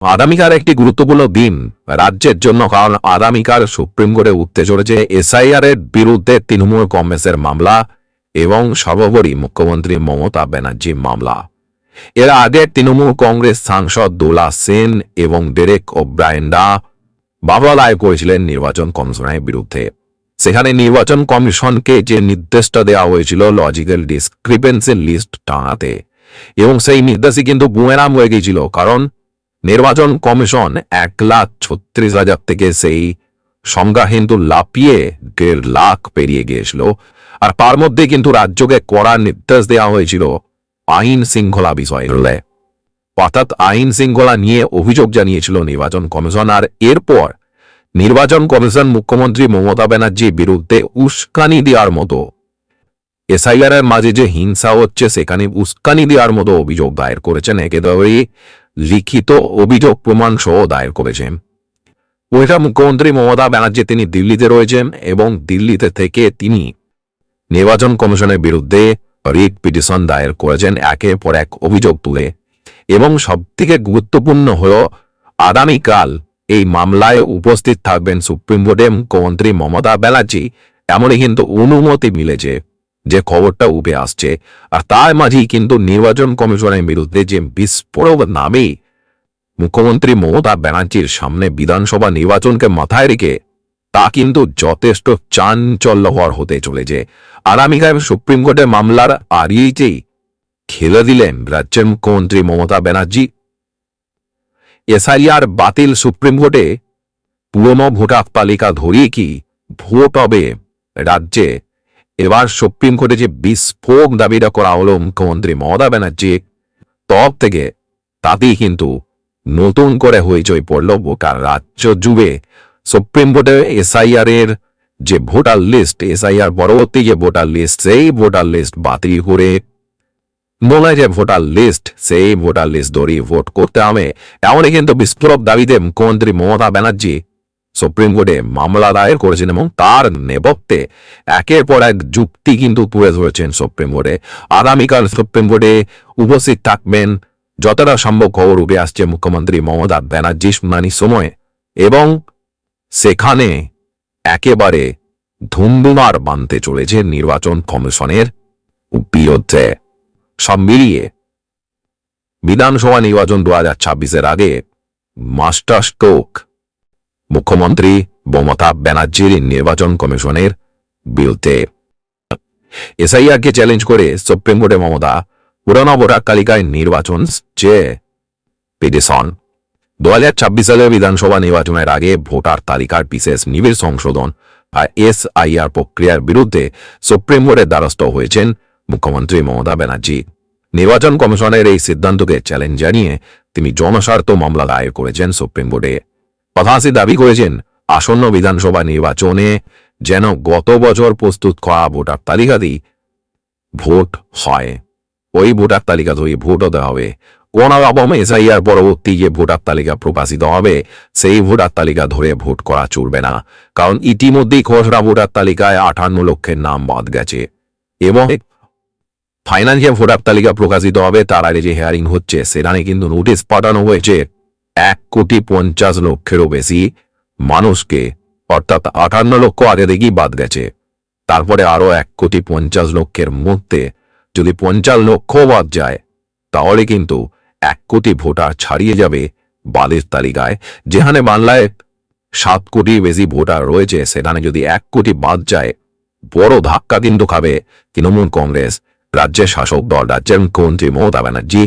আগামীকার একটি গুরুত্বপূর্ণ দিন। রাজ্যের জন্য কারণ আগামীকার সুপ্রিম কোর্টে উঠতে চলেছে এসআইআর এর বিরুদ্ধে তৃণমূল কংগ্রেসের মামলা এবং সর্বোপরি মুখ্যমন্ত্রী মমতা ব্যানার্জির মামলা। এর আগে তৃণমূল কংগ্রেস সাংসদ দোলা সেন এবং ডেরেক ওব্রায়েন্ডা বাবা রায় করেছিলেন নির্বাচন কমিশনের বিরুদ্ধে। সেখানে নির্বাচন কমিশনকে যে নির্দেশটা দেওয়া হয়েছিল লজিক্যাল ডিসক্রিপেন্সির লিস্ট টাঙাতে এবং সেই নির্দেশই কিন্তু বুমেরাম হয়ে গিয়েছিল, কারণ নির্বাচন কমিশন এক লাখ ছত্রিশ হাজার থেকে সেই সংজ্ঞা কিন্তু লাপিয়ে দেড় লাখ পেরিয়ে গিয়েছিল। আর তার মধ্যে কিন্তু রাজ্যকে কড়া নির্দেশ দেওয়া হয়েছিল আইন শৃঙ্খলা বিষয়গুলো অর্থাৎ আইন শৃঙ্খলা নিয়ে অভিযোগ জানিয়েছিল নির্বাচন কমিশন। আর এরপর নির্বাচন কমিশন মুখ্যমন্ত্রী মমতা ব্যানার্জির বিরুদ্ধে উস্কানি দেওয়ার মতো এসআইআর এর মাঝে যে হিংসা হচ্ছে, সেখানে উস্কানি দেওয়ার মতো অভিযোগ দায়ের করেছেন। একেবারে লিখিত অভিযোগ প্রমাণ সহ দায়ের করেছেন ওইটা মুখ্যমন্ত্রী মমতা ব্যানার্জি তিনি দিল্লিতে রয়েছেন এবং দিল্লিতে থেকে তিনি নির্বাচন কমিশনের বিরুদ্ধে রিট পিটিশন দায়ের করেছেন একের পর এক অভিযোগ তুলে। এবং সবথেকে গুরুত্বপূর্ণ হল, আগামীকাল এই মামলায় উপস্থিত থাকবেন সুপ্রিম কোর্টে মুখ্যমন্ত্রী মমতা ব্যানার্জি। এমনই কিন্তু অনুমতি মিলেছে। যে খবরটা উঠে আসছে, আর তার মাঝেই কিন্তু নির্বাচন কমিশনের বিরুদ্ধে যে বিস্ফোরক নামে মুখ্যমন্ত্রী মমতা ব্যানার্জির সামনে বিধানসভা নির্বাচনকে মাথায় রেখে তা কিন্তু যথেষ্ট চাঞ্চল্যকর হতে চলেছে। আগামীকাল সুপ্রিম কোর্টের মামলার আড়িয়েতেই খেলে দিলেন রাজ্যের মুখ্যমন্ত্রী মমতা ব্যানার্জি। এসআইআর বাতিল সুপ্রিম কোর্টে পুরনো ভোটার তালিকা ধরিয়ে কি ভোট হবে রাজ্যে? এবার সুপ্রিম কোর্টে যে বিস্ফোক দাবিটা করা হলো মুখ্যমন্ত্রী মমতা ব্যানার্জি তব থেকে তাতেই কিন্তু নতুন করে হইচই পড়ল ভোটার রাজ্য জুড়ে। সুপ্রিম কোর্টে এসআইআর এর যে ভোটার লিস্ট, এসআইআর পরবর্তী যে ভোটার লিস্ট, সেই ভোটার লিস্ট বাতিল করে নয় যে ভোটার লিস্ট, সেই ভোটার লিস্ট ধরিয়ে ভোট করতে হবে। এমনই কিন্তু বিস্ফোরক দাবিতে মুখ্যমন্ত্রী মমতা ব্যানার্জি সুপ্রিম কোর্টে মামলা দায়ের করেছেন এবং তার নেপথ্যে একের পর এক যুক্তি কিন্তু তুলে ধরেছেন সুপ্রিম কোর্টে। আগামীকাল সুপ্রিম কোর্টে উপস্থিত থাকবেন যতটা সম্ভব খবর উঠে আসছে মুখ্যমন্ত্রী মমতা ব্যানার্জি শুনানি সময় এবং সেখানে একেবারে ধুমধুমার বানতে চলেছে নির্বাচন কমিশনের বিরুদ্ধে। সব মিলিয়ে বিধানসভা নির্বাচন দু হাজার ছাব্বিশের আগে মাস্টার স্ট্রোক মুখ্যমন্ত্রী মমতা ব্যানার্জির নির্বাচন কমিশনের বিরুদ্ধে এসআইআরকে চ্যালেঞ্জ করে সুপ্রিম কোর্টে মমতা পুরনো ভোটার তালিকায় নির্বাচন যে পিটিশন। দু হাজার ছাব্বিশ সালের বিধানসভা নির্বাচনের আগে ভোটার তালিকার বিশেষ নিবিড় সংশোধন আর এসআইআর প্রক্রিয়ার বিরুদ্ধে সুপ্রিম কোর্টের দ্বারস্থ হয়েছেন মুখ্যমন্ত্রী মমতা ব্যানার্জি। নির্বাচন কমিশনের এই সিদ্ধান্তকে চ্যালেঞ্জ জানিয়ে তিনি জনস্বার্থ মামলা দায়ের করেছেন সুপ্রিম কোর্টে প্রধানসী দাবি করেছেন, আসন্ন বিধানসভা নির্বাচনে যেন গত বছর প্রস্তুত করা ভোটার তালিকাতেই ভোট হয়। ওই ভোটার তালিকা ধরে ভোটও দেওয়া হবে। কোন রকম এসআইআর পরবর্তী যে ভোটার তালিকা প্রকাশিত হবে, সেই ভোটার তালিকা ধরে ভোট করা চলবে না। কারণ ইতিমধ্যেই খসড়া ভোটার তালিকায় আটান্ন লক্ষের নাম বাদ গেছে। এবং ফাইনান্সিয়াল ভোটার তালিকা প্রকাশিত হবে, তার আগে যে হেয়ারিং হচ্ছে, সেখানে কিন্তু নোটিশ পাঠানো হয়েছে। এক কোটি পঞ্চাশ লক্ষেরও বেশি মানুষকে, অর্থাৎ আটান্ন লক্ষ আগে থেকেই বাদ গেছে। তারপরে আরও এক কোটি পঞ্চাশ লক্ষের মধ্যে যদি পঞ্চাশ লক্ষ বাদ যায়, তাহলে কিন্তু এক কোটি ভোটার ছাড়িয়ে যাবে বাদের তালিকায়। যেখানে বাংলায় সাত কোটি বেশি ভোটার রয়েছে, সেখানে যদি এক কোটি বাদ যায়, বড় ধাক্কা কিন্তু খাবে তৃণমূল কংগ্রেস, রাজ্যের শাসক দল, রাজ্যের মুখ্যমন্ত্রী মমতা ব্যানার্জি,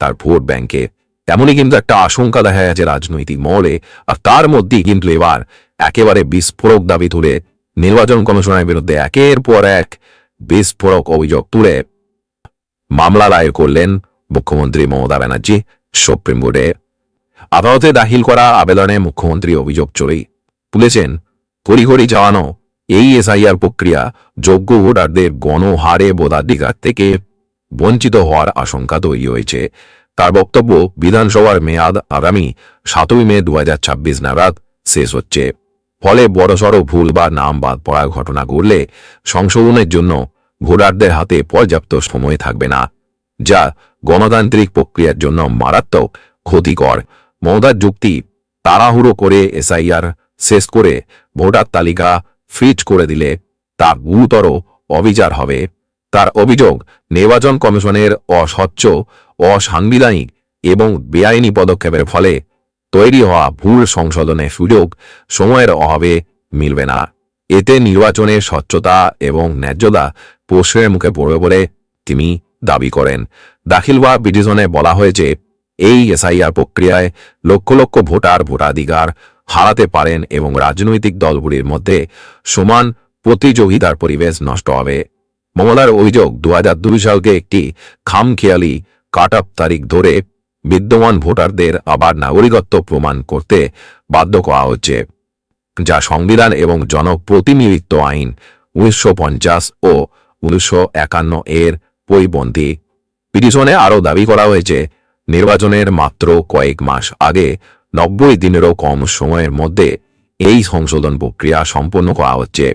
তার ভোট ব্যাংকে। তেমনই কিন্তু একটা আশঙ্কা দেখা যাচ্ছে রাজনৈতিক মহলে। আর তার মধ্যেই কিন্তু এবার একেবারে বিস্ফোরক দাবি তুলে নির্বাচন কমিশনের বিরুদ্ধে একের পর এক বিস্ফোরক অভিযোগ তুলে মামলা দায়ের করলেন মুখ্যমন্ত্রী মমতা ব্যানার্জি, সুপ্রিম কোর্টে। আদালতে দাখিল করা আবেদনে মুখ্যমন্ত্রী অভিযোগ চলেই তুলেছেন তড়িঘড়ি চালানো এই এসআইআর প্রক্রিয়া যোগ্য ভোটারদের গণহারে ভোটাধিকার থেকে বঞ্চিত হওয়ার আশঙ্কা তৈরি হয়েছে। তার বক্তব্য বিধানসভার মেয়াদ আগামী সাতই মে দু নাগাদ শেষ হচ্ছে। ফলে বড়সড় ভুল বা নাম বাদ পড়ার ঘটনা ঘটলে সংশোধনের জন্য ভোটারদের হাতে পর্যাপ্ত সময় থাকবে না, যা গণতান্ত্রিক প্রক্রিয়ার জন্য মারাত্মক ক্ষতিকর। মমতার যুক্তি, তাড়াহুড়ো করে এসআইআর শেষ করে ভোটার তালিকা ফিট করে দিলে তা গুরুতর অবিচার হবে। তার অভিযোগ, নির্বাচন কমিশনের অস্বচ্ছ, অসাংবিধানিক এবং বেআইনি পদক্ষেপের ফলে তৈরি হওয়া ভুল সংশোধনের সুযোগ সময়ের অভাবে মিলবে না। এতে নির্বাচনের স্বচ্ছতা এবং ন্যায্যতা প্রশ্নের মুখে পড়বে বলে তিনি দাবি করেন। দাখিল হওয়া পিটিশনে বলা হয়েছে, এই এসআইআর প্রক্রিয়ায় লক্ষ লক্ষ ভোটার ভোটাধিকার হারাতে পারেন এবং রাজনৈতিক দলগুলির মধ্যে সমান প্রতিযোগিতার পরিবেশ নষ্ট হবে। মমতার অভিযোগ দু সালকে একটি খামখেয়ালি কাট তারিখ ধরে বিদ্যমান ভোটারদের আবার নাগরিকত্ব প্রমাণ করতে বাধ্য করা হচ্ছে, যা সংবিধান এবং জনপ্রতিনিধিত্ব আইন উনিশশো পঞ্চাশ ও উনিশশো একান্ন এর পরিপন্থী পিটিশনে আরও দাবি করা হয়েছে, নির্বাচনের মাত্র কয়েক মাস আগে নব্বই দিনেরও কম সময়ের মধ্যে এই সংশোধন প্রক্রিয়া সম্পন্ন করা হচ্ছে।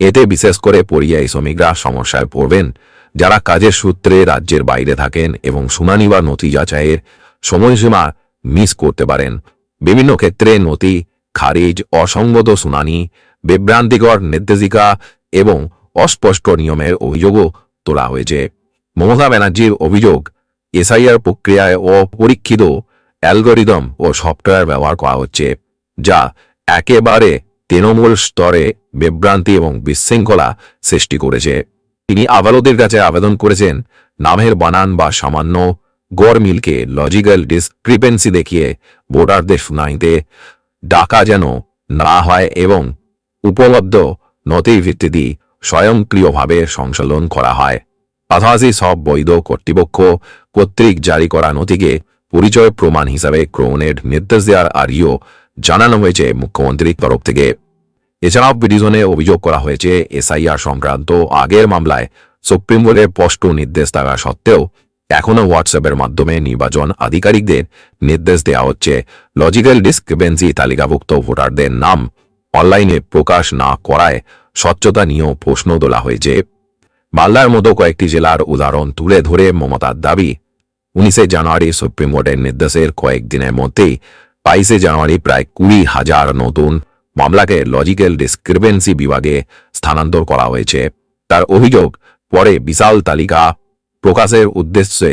এতে বিশেষ করে পরিযায়ী শ্রমিকরা সমস্যায় পড়বেন। যারা কাজের সূত্রে রাজ্যের বাইরে থাকেন এবং শুনানি বা নথি যাচাইয়ের সময়সীমা মিস করতে পারেন। বিভিন্ন ক্ষেত্রে নথি, খারিজ অসঙ্গত শুনানি, বিভ্রান্তিকর নির্দেশিকা এবং অস্পষ্ট নিয়মের অভিযোগও তোলা হয়েছে। মমতা ব্যানার্জির অভিযোগ, এসআইআর প্রক্রিয়ায় অপরীক্ষিত অ্যালগোরিদম ও সফটওয়্যার ব্যবহার করা হচ্ছে, যা একেবারে তৃণমূল স্তরে বিভ্রান্তি এবং বিশৃঙ্খলা সৃষ্টি করেছে। তিনি আদালতের কাছে আবেদন করেছেন, নামের বানান বা সামান্য গড় মিলকে লজিক্যাল ডিসক্রিপেন্সি দেখিয়ে ভোটারদের শুনানিতে ডাকা যেন না হয় এবং উপলব্ধ নথির ভিত্তিতে স্বয়ংক্রিয়ভাবে সংশোধন করা হয়। পাশাপাশি সব বৈধ কর্তৃপক্ষ কর্তৃক জারি করা নথিকে পরিচয় প্রমাণ হিসাবে গ্রহণের নির্দেশ দেওয়ার আরও জানানো হয়েছে মুখ্যমন্ত্রীর তরফ থেকে। এছাড়াও পিটিশনে অভিযোগ করা হয়েছে, এসআইআর সংক্রান্ত আগের মামলায় সুপ্রিম কোর্টের স্পষ্ট নির্দেশ থাকা সত্ত্বেও এখনও হোয়াটসঅ্যাপের মাধ্যমে নির্বাচন আধিকারিকদের নির্দেশ দেওয়া হচ্ছে। লজিক্যাল ডিসক্রিপেন্সি তালিকাভুক্ত ভোটারদের নাম অনলাইনে প্রকাশ না করায় স্বচ্ছতা নিয়েও প্রশ্ন তোলা হয়েছে। মালদার মতো কয়েকটি জেলার উদাহরণ তুলে ধরে মমতার দাবি, উনিশে জানুয়ারি সুপ্রিম কোর্টের নির্দেশের কয়েকদিনের মধ্যেই বাইশে জানুয়ারি প্রায় কুড়ি হাজার নতুন মামলাকে লজিক্যাল ডিসক্রিপেন্সি বিভাগে স্থানান্তর করা হয়েছে। তার অভিযোগ, পরে বিশাল তালিকা প্রকাশের উদ্দেশ্যে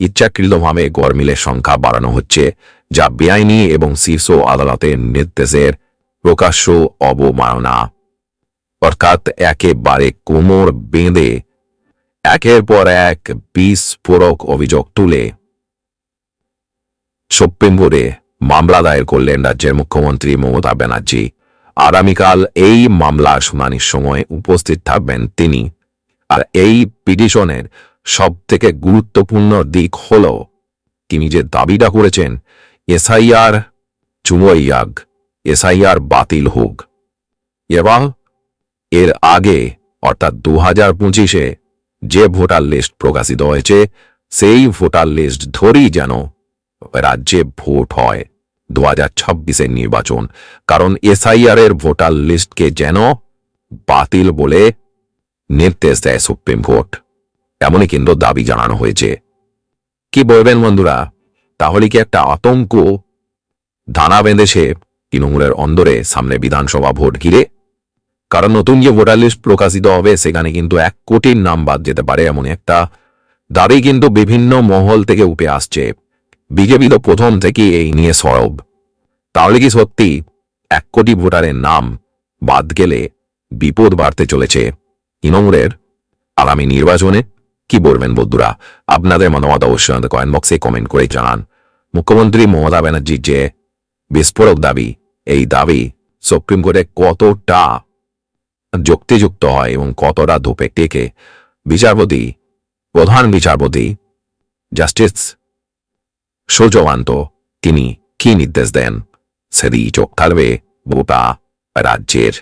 ইচ্ছাকৃতভাবে গরমিলের সংখ্যা বাড়ানো হচ্ছে, যা বেআইনি এবং শীর্ষ আদালতের নির্দেশের প্রকাশ্য অবমাননা। অর্থাৎ একেবারে কোমর বেঁধে একের পর এক বিস্ফোরক অভিযোগ তুলে। সুপ্রিম মামলা দায়ের করলেন রাজ্যের মুখ্যমন্ত্রী মমতা ব্যানার্জি। আগামীকাল এই মামলা শুনানির সময় উপস্থিত থাকবেন তিনি। আর এই পিটিশনের সব থেকে গুরুত্বপূর্ণ দিক হল, তিনি যে দাবিটা করেছেন, এসআইআর চুমইয়াগ এসআইআর বাতিল হোক। এবং এর আগে, অর্থাৎ দু হাজার পঁচিশে, যে ভোটার লিস্ট প্রকাশিত হয়েছে, সেই ভোটার লিস্ট ধরেই যেন রাজ্যে ভোট হয়। দু হাজার ছাব্বিশের নির্বাচন, কারণ এসআইআর এর ভোটার লিস্টকে যেন বাতিল বলে নির্দেশ দেয় সুপ্রিম কোর্ট। এমনই কিন্তু দাবি জানানো হয়েছে। কি বলবেন বন্ধুরা? তাহলে কি একটা আতঙ্ক দানা বেঁধেছে তৃণমূলের অন্দরে সামনে বিধানসভা ভোট ঘিরে? কারণ নতুন যে ভোটার লিস্ট প্রকাশিত হবে, সেখানে কিন্তু এক কোটির নাম বাদ যেতে পারে এমন একটা দাবি কিন্তু বিভিন্ন মহল থেকে উঠে আসছে। বিজেপি তো প্রথম থেকে এই নিয়ে সরব। তাহলে কি সত্যি এক কোটি ভোটারের নাম বাদ গেলে বিপদ বাড়তে চলেছে তৃণমূলের? আগামী নির্বাচনে? কি বলবেন বন্ধুরা? আপনাদের মতামত অবশ্যই আমাদের কমেন্ট বক্সে কমেন্ট করে জানান। মুখ্যমন্ত্রী মমতা ব্যানার্জির যে বিস্ফোরক দাবি, এই দাবি সুপ্রিম কোর্টে কতটা যুক্তিযুক্ত হয় এবং কতটা ধোপে টেকে? বিচারপতি, প্রধান বিচারপতি, জাস্টিস সূর্যকান্ত তিনি কি নির্দেশ দেন? সেদিই চোখ থাকবে গোটা রাজ্যের